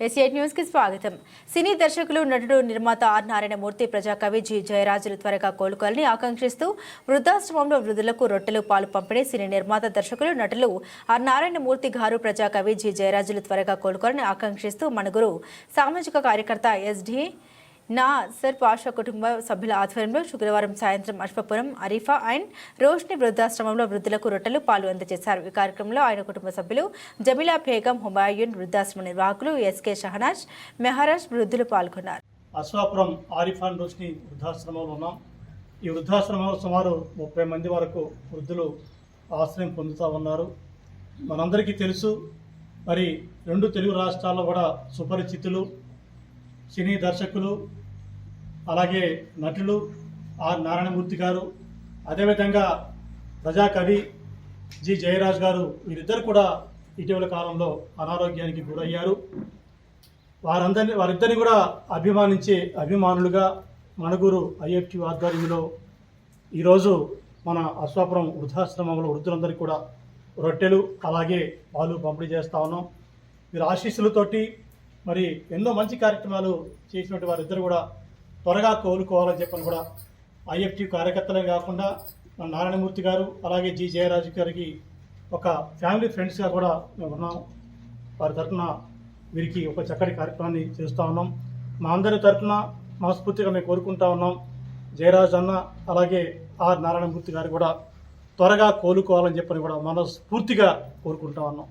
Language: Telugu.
ఎస్ఐట్ న్యూస్కి స్వాగతం. సినీ దర్శకులు నటుడు నిర్మాత ఆర్ నారాయణమూర్తి ప్రజాకవి జి జయరాజులు త్వరగా కోలుకోవాలని ఆకాంక్షిస్తూ వృద్ధాశ్రమంలో వృద్ధులకు రొట్టెలు పాలు పంపిణీ సినీ నిర్మాత దర్శకులు నటులు ఆర్ నారాయణమూర్తి గారు ప్రజాకవి జి జయరాజులు త్వరగా కోలుకోవాలని ఆకాంక్షిస్తూ మనుగురు సామాజిక కార్యకర్త ఎస్డి నా సర్ పాషా కుటుంబ సభ్యుల ఆధ్వర్యంలో శుక్రవారం సాయంత్రం అశ్వపురం అరీఫా అండ్ రోష్ని వృద్ధాశ్రమంలో వృద్ధులకు రొట్టెలు పాలు అందజేశారు. ఈ కార్యక్రమంలో ఆయన కుటుంబ సభ్యులు జమిలా బేగం హుమాయూన్ వృద్ధాశ్రమ నిర్వాహకులు ఎస్కే షహనాజ్ మెహరాజ్ వృద్ధులు పాల్గొన్నారు. అశ్వాపురం ఆరిఫాన్ రోష్ని వృద్ధాశ్రమంలో ఉన్నాం. ఈ వృద్ధాశ్రమంలో సుమారు ముప్పై మంది వరకు వృద్ధులు ఆశ్రయం పొందుతూ ఉన్నారు. మనందరికీ తెలుసు మరి రెండు తెలుగు రాష్ట్రాల్లో కూడా సుపరిచితులు సినీ దర్శకులు అలాగే నటులు ఆర్ నారాయణమూర్తి గారు అదేవిధంగా ప్రజాకవి జి జయరాజ్ గారు వీరిద్దరు కూడా ఇటీవల కాలంలో అనారోగ్యానికి గురయ్యారు. వారందరిని వారిద్దరిని కూడా అభిమానించే అభిమానులుగా మణుగురు ఐఎఫ్టి ఆధ్వర్యంలో ఈరోజు మన అశ్వాపురం వృద్ధాశ్రమంలో వృద్ధులందరికీ కూడా రొట్టెలు అలాగే పాలు పంపిణీ చేస్తా ఉన్నాం. మీరు ఆశీస్సులతోటి మరి ఎన్నో మంచి కార్యక్రమాలు చేసినటువంటి వారిద్దరు కూడా త్వరగా కోలుకోవాలని చెప్పని కూడా ఐఎఫ్టి కార్యకర్తలే కాకుండా మన నారాయణమూర్తి గారు అలాగే జి జయరాజు గారికి ఒక ఫ్యామిలీ ఫ్రెండ్స్గా కూడా మేము ఉన్నాం. వారి తరఫున వీరికి ఒక చక్కటి కార్యక్రమాన్ని చేస్తూ ఉన్నాం. మా అందరి తరఫున మనస్ఫూర్తిగా మేము కోరుకుంటా ఉన్నాం. జయరాజ్ అన్న అలాగే ఆర్ నారాయణమూర్తి గారు కూడా త్వరగా కోలుకోవాలని చెప్పని కూడా మనస్ఫూర్తిగా కోరుకుంటా ఉన్నాం.